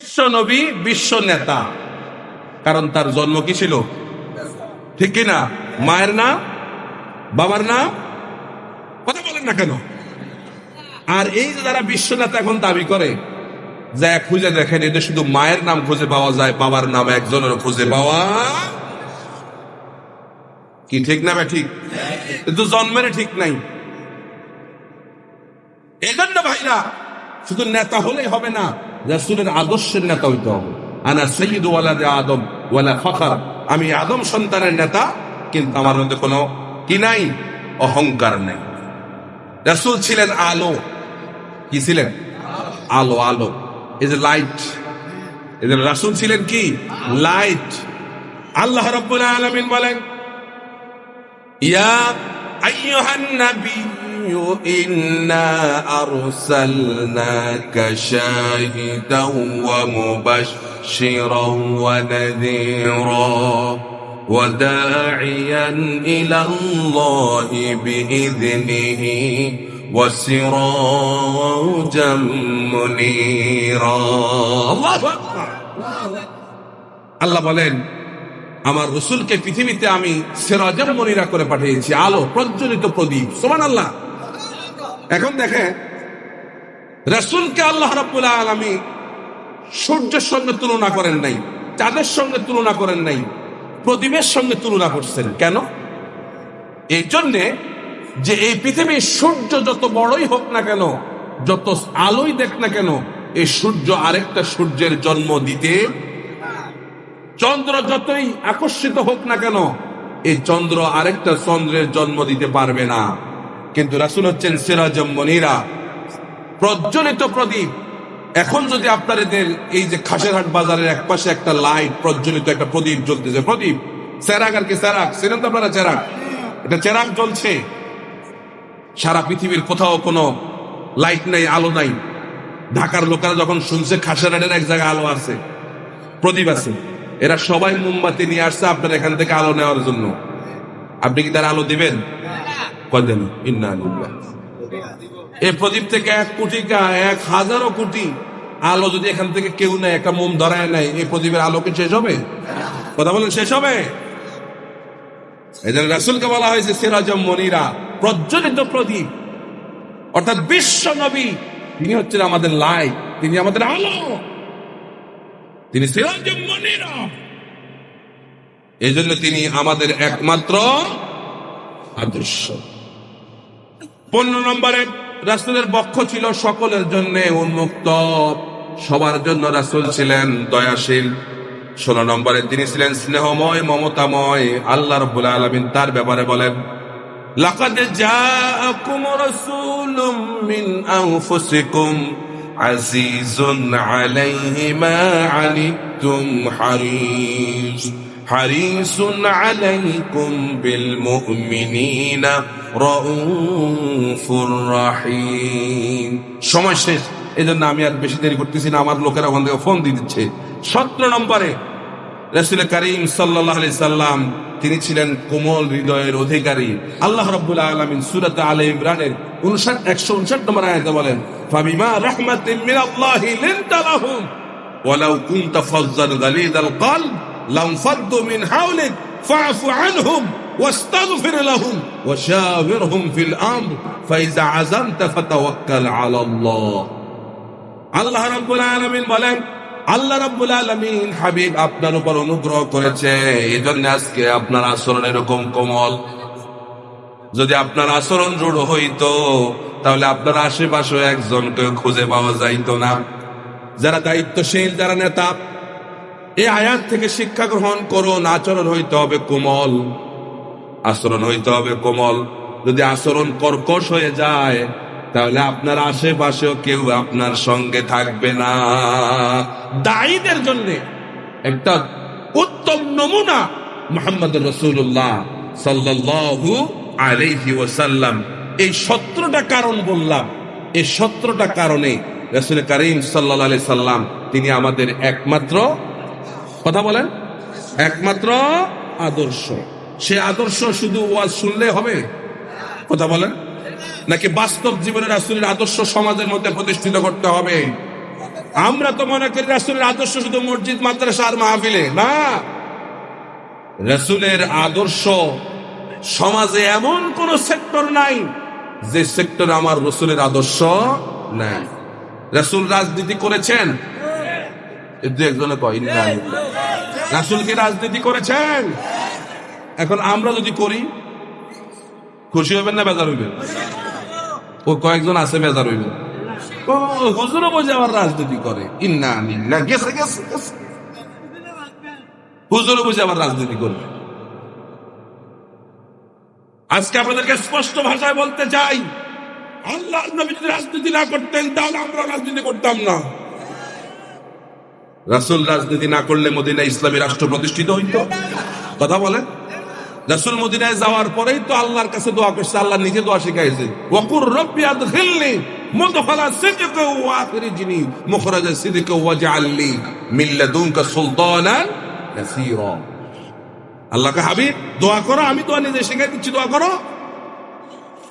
বিশ্ব নবী বিশ্ব নেতা কারণ তার জন্ম কি ছিল? ঠিক কি না? মায়ের নাম বাবার নাম কথা বলেন না কেন? আর এই যে যারা বিশ্ব নেতা এখন দাবি করে, যা খুঁজে দেখেন এটা শুধু মায়ের নাম খুঁজে পাওয়া যায়, বাবার নাম একজনের খুঁজে পাওয়া কি ঠিক না বা ঠিক? কিন্তু জন্মের ঠিক নাই। এজন্য ভাইরা, শুধু নেতা হলেই হবে না। রাসুলের আদর্শের নেতা হইতে হবে। আনা সৈয়দ ওয়ালাদে আদম ওয়ালা ফখর। আমি আদম সন্তানের নেতা, কিন্তু আমার মধ্যে কোনো কি নাই? অহংকার নাই। রাসুল ছিলেন আলো। কি ছিলেন? আলো আলো। ইজ এ লাইট এই রাসুল ছিলেন কি? লাইট আল্লাহ রব্বুল আলমিন বলেন, ইয়া আইয়ুহান নাবী إنا أرسلناك شاهدا ومبشرا ونذيرا وداعيا إلى الله بإذنه وسراجا منيرا الله أكبر الله বলেন আমার রসুলকে পৃথিবীতে আমি সেরাজাম মনিরা করে পাঠিয়েছি আলো প্রজ্বলিত প্রদীপ সোমান আল্লাহ এখন দেখে রসুলকে আল্লাহ রাব্বুল আলামী সূর্যের সঙ্গে তুলনা করেন নাই, চাঁদের সঙ্গে তুলনা করেন নাই, প্রদীপের সঙ্গে তুলনা করছেন। কেন? এই জন্যে যে এই পৃথিবীর সূর্য যত বড়ই হোক না কেন, যত আলোই দেখ না কেন, এই সূর্য আরেকটা সূর্যের জন্ম দিতে চন্দ্র যতই আকর্ষিত হোক না কেন, এই চন্দ্র আরেকটা চন্দ্রের জন্ম দিতে পারবে না। কিন্তু রাসুল হচ্ছেন সিরাজম মনিরা। প্রজ্বলিত প্রদীপ। এখন যদি আপনাদের এই যে খাসেরহাট বাজারের এক পাশে একটা লাইট, প্রজ্বলিত একটা প্রদীপ জ্বলতেছে, প্রদীপ। চেরাক আর কি চেরাক চেনেন তো আপনারা চেরাক এটা চেরাক জ্বলছে। সারা পৃথিবীর কোথাও কোনো লাইট নাই, আলো নাই। ঢাকার লোকেরা যখন শুনছে, খাসেরহাটের এক জায়গায় আলো আছে, প্রদীপ আছে। এরা সবাই মোমবাতি নিয়ে আসছে আপনার এখান থেকে আলো নেওয়ার জন্য। আপনি কি তার আলো দিবেন? কদেন ইন্না। এই প্রদীপ থেকে এক কোটি কা, এক হাজারো কোটি আলো যদি এখান থেকে কেউ নেয় একটা মোম ধরায় নেয়, এই প্রদীপের আলো কি শেষ হবে? কথা বলেন, শেষ হবে? জন্য রাসুলকে বলা হয়েছে, সিরাজম মনিরা, প্রজ্বলিত প্রদীপ। অর্থাৎ বিশ্ব নবী, তিনি হচ্ছেন আমাদের লাইট তিনি আমাদের আলো। তিনি সিরাজম মনিরা। এই জন্য তিনি আমাদের একমাত্র আদর্শ। পনেরো নম্বরে রাসুলের বক্ষ ছিল সকলের জন্য উন্মুক্ত সবার জন্য রাসুল ছিলেন দয়াশীল ষোলো নম্বরে তিনি ছিলেন স্নেহময় মমতাময় আল্লাহ রব্বুল আলমিন তার ব্যাপারে বলেন لقد جاءكم رسول من أنفسكم عزيز عليه ما عنتم حريص حريص عليكم بالمؤمنين رؤوف رحيم সময় শেষ। এই জন্য আমি আর বেশি দেরি করতেছি না। আমার লোকেরা ওখান থেকে ফোন দিয়ে দিচ্ছে। সতেরো নম্বরে রসুল করিম সাল্লাহ সাল্লাম, তিনি ছিলেন কোমল হৃদয়ের অধিকারী। আল্লাহ রব্বুল আলমিন সুরত আল ইমরানের উনষাট, একশো উনষাট নম্বর আয়াতে বলেন, ফাবিমা রাহমাতিন মিন واستغفر لهم وشاورهم في الامر فاذا عزمت فتوكل على الله আল্লাহ রাব্বুল আলামিন বলেন আল্লাহ রাব্বুল আলামিন হাবিব আপনার উপর অনুগ্রহ করেছে এই জন্য আজকে আপনার আচরণ এরকম কোমল যদি আপনার আচরণ দৃঢ় হইতো তাহলে আপনার আশেপাশে একজনকে খুঁজে পাওয়া যাইতো না যারা দায়িত্বশীল যারা নেতা এই আয়াত থেকে শিক্ষা গ্রহণ করুন আচরণ হইতে হবে কোমল আচরণ হইতে হবে কোমল। যদি আচরণ কর্কশ হয়ে যায়, তাহলে আপনার আশেপাশেও কেউ আপনার সঙ্গে থাকবে না। দায়ীদের জন্য একটা উত্তম নমুনা মোহাম্মদ রসুল্লাহ সাল্লাল্লাহু আলাইহি ওয়াসাল্লাম। এই সত্রটা কারণ বললাম। এই সত্রটা কারণে রসুল করিম সাল্লা আলি সাল্লাম তিনি আমাদের একমাত্র, কথা বলেন, একমাত্র আদর্শ। সে আদর্শ শুধু ওয়াজ শুনলে হবে? কথা বলেন। নাকি বাস্তব জীবনের রাসূলের আদর্শ সমাজের মধ্যে প্রতিষ্ঠিত করতে হবে? আমরা তো মনে করি রাসুলের আদর্শ শুধু মসজিদ, মাদ্রাসা আর মাহফিলে। না। রাসুলের আদর্শ সমাজে এমন কোন সেক্টর নাই যে সেক্টরে আমার রসুলের আদর্শ নাই। রাসুল রাজনীতি করেছেন? দু রাসুল কি রাজনীতি করেছেন? এখন আমরা যদি করি, খুশি হবেন না বেজার হইবেন? ও, কয়েকজন আছে বেজার হইবেন। আজকে আপনাদেরকে স্পষ্ট ভাষায় বলতে চাই যদি রাজনীতি না করতেন, তাহলে আমরা রাজনীতি করতাম না। রাসুল রাজনীতি না করলে মদিনা ইসলামী রাষ্ট্র প্রতিষ্ঠিত হইতো। কথা বলেন। রাসুল মদিনায় যাওয়ার পরেই তো আল্লাহর কাছে দোয়া করছে, আল্লাহ নিজে দোয়া শিখাইছে। ওয়াকুর রব্বি আদখিলনি মুদখালা সিদক ওয়া আখরিজনি মুখরাজা সিদক ওয়াজআলনি মিন লাদুনকা সুলতানান নাসীরা। আল্লাহকে হাবিব, দোয়া করো, আমি দোয়া নিজে শিখাই দিচ্ছি, দোয়া করো।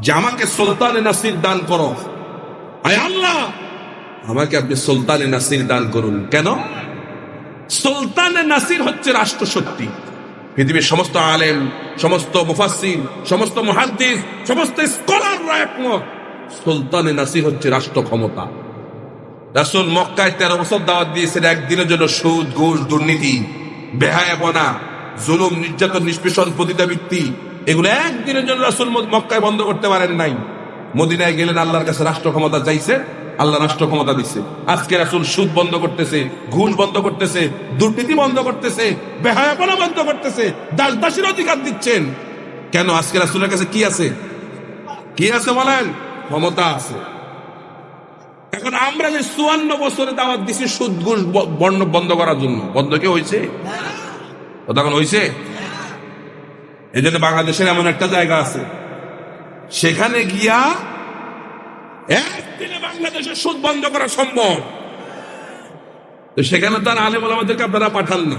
যে আমাকে সুলতানে নাসির দান করো। আয় আল্লাহ, আমাকে আপনি সুলতানে নাসির দান করুন। কেন? সুলতানে নাসির হচ্ছে রাষ্ট্র শক্তি পৃথিবীর সমস্ত আলেম, সমস্ত মুফাসসির, সমস্ত মুহাদ্দিস, সমস্ত স্কলাররা একমত। সুলতানে নাসি হচ্ছে রাষ্ট্র ক্ষমতা। রাসূল মক্কায় তেরো বছর দাওয়াত দিয়েছেন একদিনের জন্য সুদ, ঘুষ, দুর্নীতি, বেহায়াপনা, জুলুম, নির্যাতন, নিষ্পেষণ পতিতাবৃত্তি এগুলো একদিনের জন্য রাসূল মক্কায় বন্ধ করতে পারেন নাই। মদিনায় গেলেন আল্লাহর কাছে রাষ্ট্র ক্ষমতা চাইছে আল্লাহ রাষ্ট্র ক্ষমতা দিচ্ছে আজকে রাসূল সুদ বন্ধ করতেছে, ঘুষ বন্ধ করতেছে, দুর্নীতি বন্ধ করতেছে, বেহায়াপনা বন্ধ করতেছে দাস দাসের অধিকার দিচ্ছেন। কেন? আজকে রাসূলের কাছে কি আছে? কি আছে বলেন? ক্ষমতা আছে। এখন আমরা যে চুয়ান্ন বছরে দাওয়াত দিছি সুদ, ঘুষ বন্ধ বন্ধ করার জন্য, বন্ধ কি হয়েছে? তখন হয়েছে? এই জন্য বাংলাদেশের এমন একটা জায়গা আছে। সেখানে গিয়া একদিনে বাংলাদেশের সুদ বন্ধ করা সম্ভব। সেখানে তার আলেম আমাদেরকে আপনারা পাঠান না।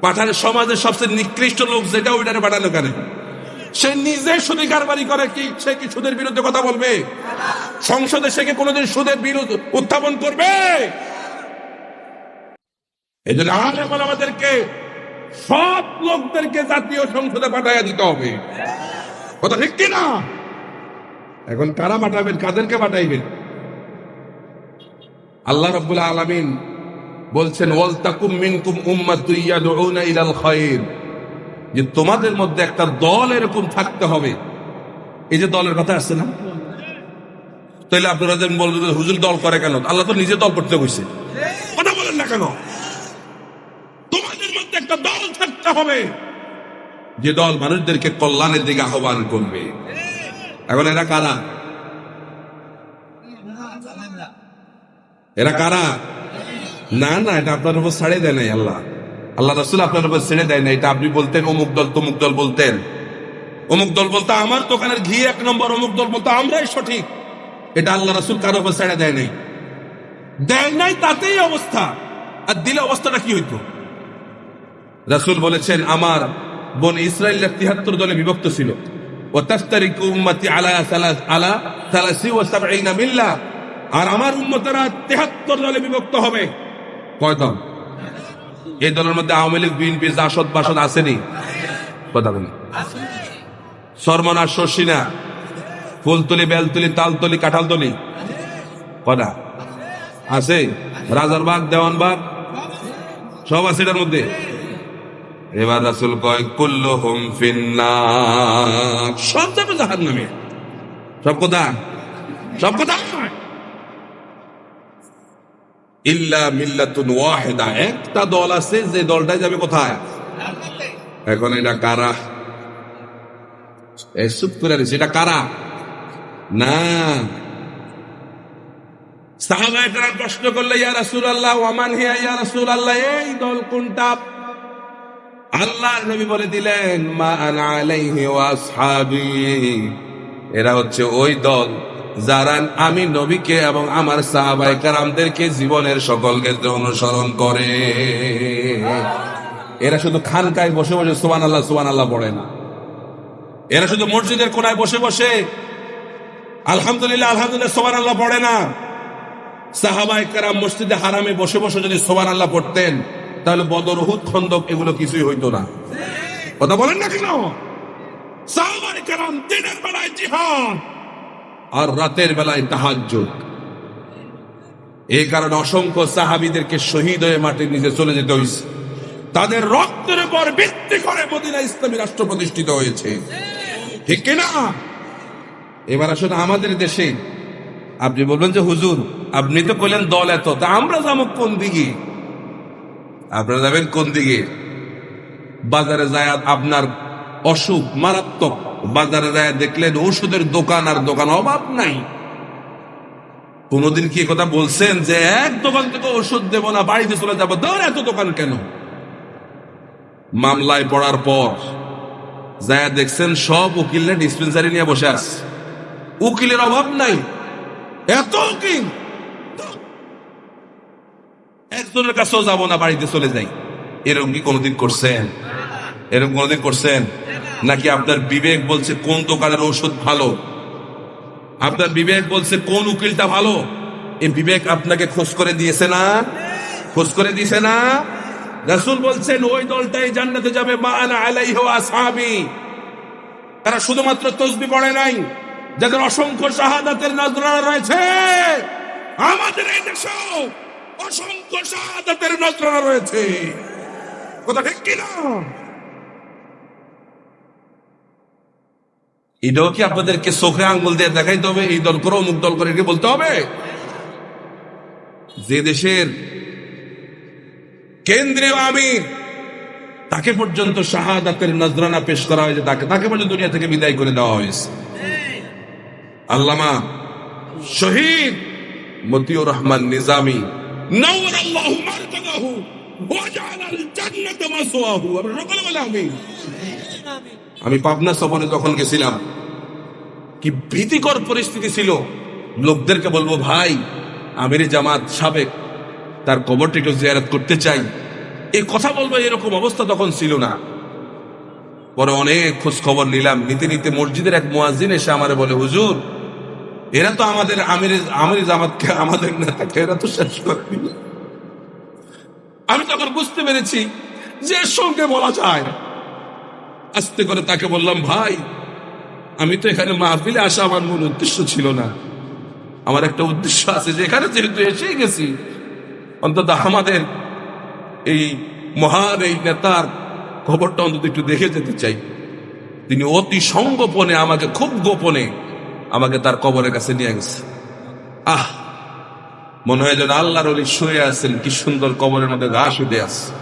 পাঠান সমাজের সবচেয়ে নিকৃষ্ট লোক যেটা ওইটারে পাঠানো কেন? সে নিজে সুদি কারবারি করে, কি সে কি সুদের বিরুদ্ধে কথা বলবে? সংসদে সে কি কোনোদিন সুদের বিরুদ্ধে উত্থাপন করবে? এই জন্য আলেম আমাদেরকে সব লোকদেরকে জাতীয় সংসদে পাঠাইয়া দিতে হবে। কথা ঠিক কিনা? এখন কারা পাঠাবেন? কাদেরকে পাঠাইবেন? আল্লাহ রাব্বুল আলামিন বলছেন ওয়াল তাকুম মিনকুম ইলাল যে তোমাদের মধ্যে একটা দল এরকম থাকতে হবে। এই যে দলের কথা আসছে না? তাইলে আপনারা যেন বলবেন হুজুর দল করে কেন? আল্লাহ তো নিজে দল করতে কইছে কথা বলেন না কেন? তোমাদের মধ্যে একটা দল থাকতে হবে। যে দল মানুষদেরকে কল্যাণের দিকে আহ্বান করবে। এখন এরা কারা? এরা কারা? না না, এটা আপনার উপর ছাড়ে দেয় নাই আল্লাহ। আল্লাহ রসুল আপনার উপর ছেড়ে দেয় না এটা আপনি বলতেন, অমুক দল, তমুক দল বলতেন। অমুক দল বলতে আমার দোকানের ঘি এক নম্বর, অমুক দল বলতে আমরাই সঠিক। এটা আল্লাহ রসুল কারও উপর ছেড়ে দেয় নাই। দেয় নাই, তাতেই অবস্থা। আর দিলে অবস্থাটা কি হইতো? রাসুল বলেছেন, আমার বোন ইসরায়েলের তিহাত্তর দলে বিভক্ত ছিল। ও তাস্তারিক উম্মতি আলা সালাস আলা সালাসি ও সাবঈনা মিল্লা আর আমার উম্মতেরা তেহাত্তর দলে বিভক্ত হবে। কয় এই দলের মধ্যে আওয়ামী লীগ, বিএনপি, জাসদ, বাসদ আসেনি। কথা বলি সরমনা শর্ষিনা ফুলতলি, বেলতলি, তালতলি, কাঁঠালতলি। কটা আছে? রাজারবাগ, দেওয়ানবাগ? সব আছে এটার মধ্যে। এবার রাসুল কয় কুল্লু হুম ফিন্নার। সব যাবে জাহান নামে। সব কথা? সব কথা? একটা দল আছে, যে দলটাই যাবে কোথায়? এখন এটা কারা? চুপ করে রয়েছে। এটা কারা? না। সাহাবাহাম প্রশ্ন করলে, ইয়া রাসূল আল্লাহ ওয়ামান হিয়া ইয়া রাসূল আল্লাহ এই দল কোনটা? আল্লাহর নবী বলে দিলেন, মা আলাইহি ওয়া আসহাবি। এরা হচ্ছে ওই দল যারা আমি নবীকে এবং আমার সাহাবাই কারামদেরকে জীবনের সকল ক্ষেত্রে অনুসরণ করে। এরা শুধু খানকায় বসে বসে সুবান আল্লাহ সুবান আল্লাহ পড়ে না। এরা শুধু মসজিদের কোনায় বসে বসে আলহামদুলিল্লাহ আলহামদুলিল্লাহ সোমান আল্লাহ পড়ে না। সাহাবাই কারাম মসজিদে হারামে বসে বসে যদি সোমান আল্লাহ পড়তেন তাহলে বদর হুদ খন্দক, এগুলো কিছুই হইতো না। কথা বলেন না কেন? আর রাতের বেলায় তাহাজ্জুদ। এই কারণে অসংখ্য সাহাবিদেরকে শহীদ হয়ে মাটির নিচে চলে যেতে হয়েছে তাদের রক্তের উপর ভিত্তি করে মদিনা ইসলামী রাষ্ট্র প্রতিষ্ঠিত হয়েছে। ঠিক কিনা? এবার আসলে আমাদের দেশে। আপনি বলবেন যে, হুজুর, আপনি তো কইলেন দল এত, তা আমরা যাব কোন দিকে আপনারা যাবেন কোন দিকে? বাজারে যায় আপনার অসুখ, মারাত্মক। বাজারে যায় দেখলেন ওষুধের দোকান আর দোকান অভাব নাই। কোনদিন কি কথা বলছেন যে এক দোকান থেকে ওষুধ দেব না, বাড়িতে চলে যাব? ধর এত দোকান কেন? মামলায় পড়ার পর যায় দেখছেন সব উকিলের ডিসপেন্সারি নিয়ে বসে আছে। উকিলের অভাব নাই। এত উকিল! একজনের কাছেও যাব না, বাড়িতে চলে যাই। এরকম কি কোনোদিন করছেন? এরকম কোনোদিন করছেন? নাকি আপনার বিবেক বলছে কোন দোকানের ওষুধ ভালো? আপনার বিবেক বলছে কোন উকিলটা ভালো? এই বিবেক আপনাকে খোঁজ করে দিয়েছে না? খোঁজ করে দিয়েছে না? রাসূল বলছেন, ওই দলটাই জান্নাতে যাবে, মা আসহাবি। তারা শুধুমাত্র তসবি পড়ে নাই, যাদের অসংখ্য শাহাদাতের নজরানা রয়েছে। আমাদের এই দেশেও অসংখ্য শাহাদাতের নজরানা রয়েছে। কথা ঠিক কিনা? এটাও কি আপনাদেরকে আঙ্গুল দিয়ে দেখাইতে হবে? এই দল করো দল করে বলতে হবে? যে দেশের কেন্দ্রীয় আমির, তাকে পর্যন্ত শাহাদাতের নজরানা পেশ করা হয়েছে, তাকে তাকে পর্যন্ত দুনিয়া থেকে বিদায় করে দেওয়া হয়েছে। আল্লামা শহীদ মতিউর রহমান নিজামি বলে আমিন আমি পাবনা সফরে যখন গেছিলাম। কি ভীতিকর পরিস্থিতি ছিল। লোকদেরকে বলব, ভাই, আমির জামাত সাবেক, তার কবরটা একটু জিয়ারত করতে চাই। এই কথা বলব, এরকম অবস্থা তখন ছিল না। পরে অনেক খোঁজ খবর নিলাম। নিতে নিতে মসজিদের এক মুয়াজ্জিন এসে আমারে বলে, হুজুর এরা তো আমাদের আমির আমির জামাতকে আমাদের নেতাকে এরা তো শেষ করে আমি তখন বুঝতে পেরেছি যে সঙ্গে বলা যায়। আস্তে করে তাকে বললাম, ভাই, আমি তো এখানে মাহফিলে আসা আমার মূল উদ্দেশ্য ছিল না। আমার একটা উদ্দেশ্য আছে যে এখানে যেহেতু এসেই গেছি, অন্তত আমাদের এই মহান এই নেতার খবরটা অন্তত একটু দেখে যেতে চাই। তিনি অতি সঙ্গোপনে আমাকে খুব গোপনে আমাকে তার কবরের কাছে নিয়ে গেছে। আহ, মনে হয় যেন আল্লাহর অলি শুয়ে আছেন, কি সুন্দর কবরের মধ্যে ঘাস উঠে আছে।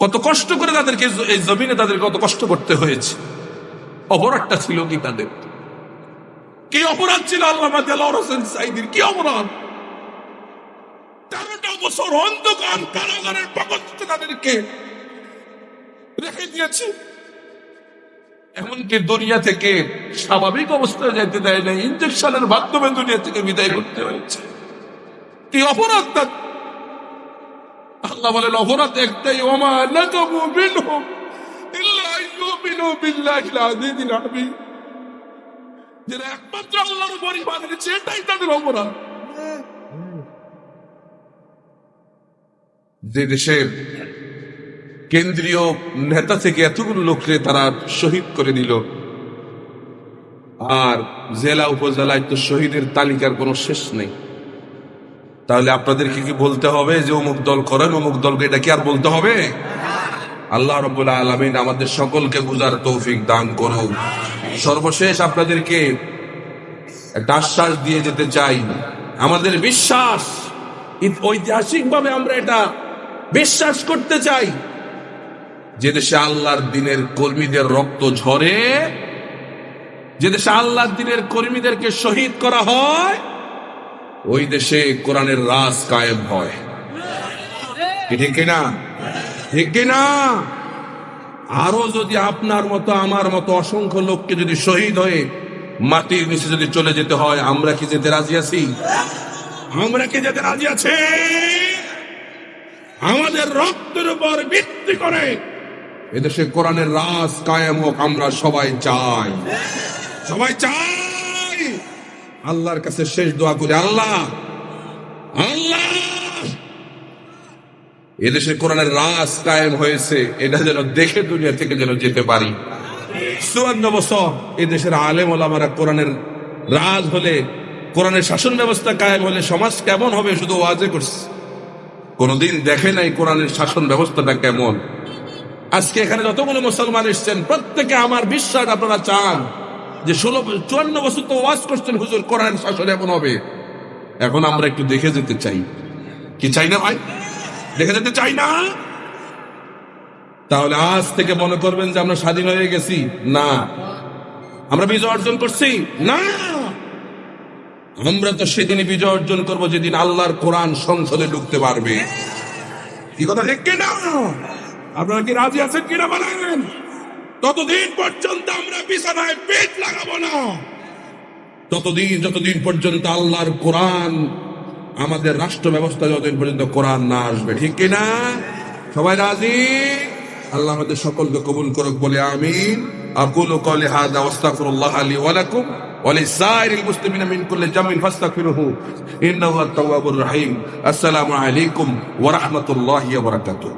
কত কষ্ট করে তাদেরকে, এই জমিনে তাদের কত কষ্ট করতে হয়েছে। অপরাধটা ছিল কি তাদের? কি অপরাধ ছিল আল্লাহ হোসেন কি অপরাধ? তেরোটা বছর অন্ধকার কারাগারের পকতে তাদেরকে রেখে দিয়েছে। এমনকি দুনিয়া থেকে স্বাভাবিক অবস্থায় যেতে দেয় না ইঞ্জেকশনের মাধ্যমে দুনিয়া থেকে বিদায় করতে হয়েছে। কি অপরাধ তার? আল্লাহ বলেন, অপরাধ একটাই, ওমা যে দেশের কেন্দ্রীয় নেতা থেকে এতগুলো লোককে তারা শহীদ করে দিল। আর জেলা উপজেলায় তো শহীদের তালিকার কোনো শেষ নেই। তাহলে আপনাদেরকে কি বলতে হবে যে অমুক দল করেন, অমুক দলকে এটা কি আর বলতে হবে? আল্লাহ রবুল্লাহ আলমিন আমাদের সকলকে বুঝার তৌফিক দান করুন। সর্বশেষ আপনাদেরকে একটা আশ্বাস দিয়ে যেতে চাই। আমাদের বিশ্বাস ঐতিহাসিক ভাবে আমরা এটা বিশ্বাস করতে চাই। যে দেশে আল্লাহর দিনের কর্মীদের রক্ত ঝরে, যে দেশে আল্লাহর দিনের কর্মীদেরকে শহীদ করা হয়, ওই দেশে কোরআনের রাজ কায়েম হয়। ঠিক কিনা? ঠিক কিনা? আরও যদি আপনার মতো, আমার মতো অসংখ্য লোককে যদি শহীদ হয়ে মাটির নিচে যদি চলে যেতে হয়, আমরা কি যেতে রাজি আছি? আমরা কি যেতে রাজি আছি? আমাদের রক্তের উপর ভিত্তি করে এদেশে কোরআনের রাজ কায়েম হোক, আমরা সবাই চাই। সবাই চাই! আল্লাহর কাছে শেষ দোয়া করি, আল্লাহ! আল্লাহ! এদেশে কোরআনের রাজ কায়েম হয়েছে, এটা যেন দেখে দুনিয়া থেকে যেন যেতে পারি। চুয়ান্ন বছর এদেশের আলেম ওলামারা কোরআনের রাজ হলে, কোরআনের শাসন ব্যবস্থা কায়েম হলে সমাজ কেমন হবে শুধু ওয়াজে করছে। কোনদিন দেখে নাই কোরআনের শাসন ব্যবস্থাটা কেমন। আজকে এখানে যতগুলো মুসলমান এসছেন, প্রত্যেকে আমার বিশ্বাস আপনারা চান যে ষোলো, চুয়ান্ন বছর তো ওয়াজ করছেন হুজুর, কোরআন শাসন এমন হবে। এখন আমরা একটু দেখে যেতে চাই। কি চাই না ভাই? দেখে যেতে চাই না? তাহলে আজ থেকে মনে করবেন যে আমরা স্বাধীন হয়ে গেছি। না। আমরা বিজয় অর্জন করছি? না। আমরা তো সেদিনই বিজয় অর্জন করব যেদিন আল্লাহর কোরআন সংসদে ঢুকতে পারবে। কি কথা ঠিক কিনা? আপনারা কি রাজি আছেন কিনা বলেন ততদিন পর্যন্ত আমরা বিছানায় পেট লাগাবো না ততদিন যতদিন পর্যন্ত আল্লাহর কোরআন আমাদের রাষ্ট্র ব্যবস্থা যতদিন পর্যন্ত কোরআন না আসবে ঠিক কিনা সবাই রাজি আল্লাহ আমাদের সকলকে কবুল করুক বলে আমিন আকুল قولي هذا واستغفر الله لي ولكم ولسائر المسلمين من كل ذنب فاستغفروه انه هو التواب الرحيم السلام عليكم ورحمه الله وبركاته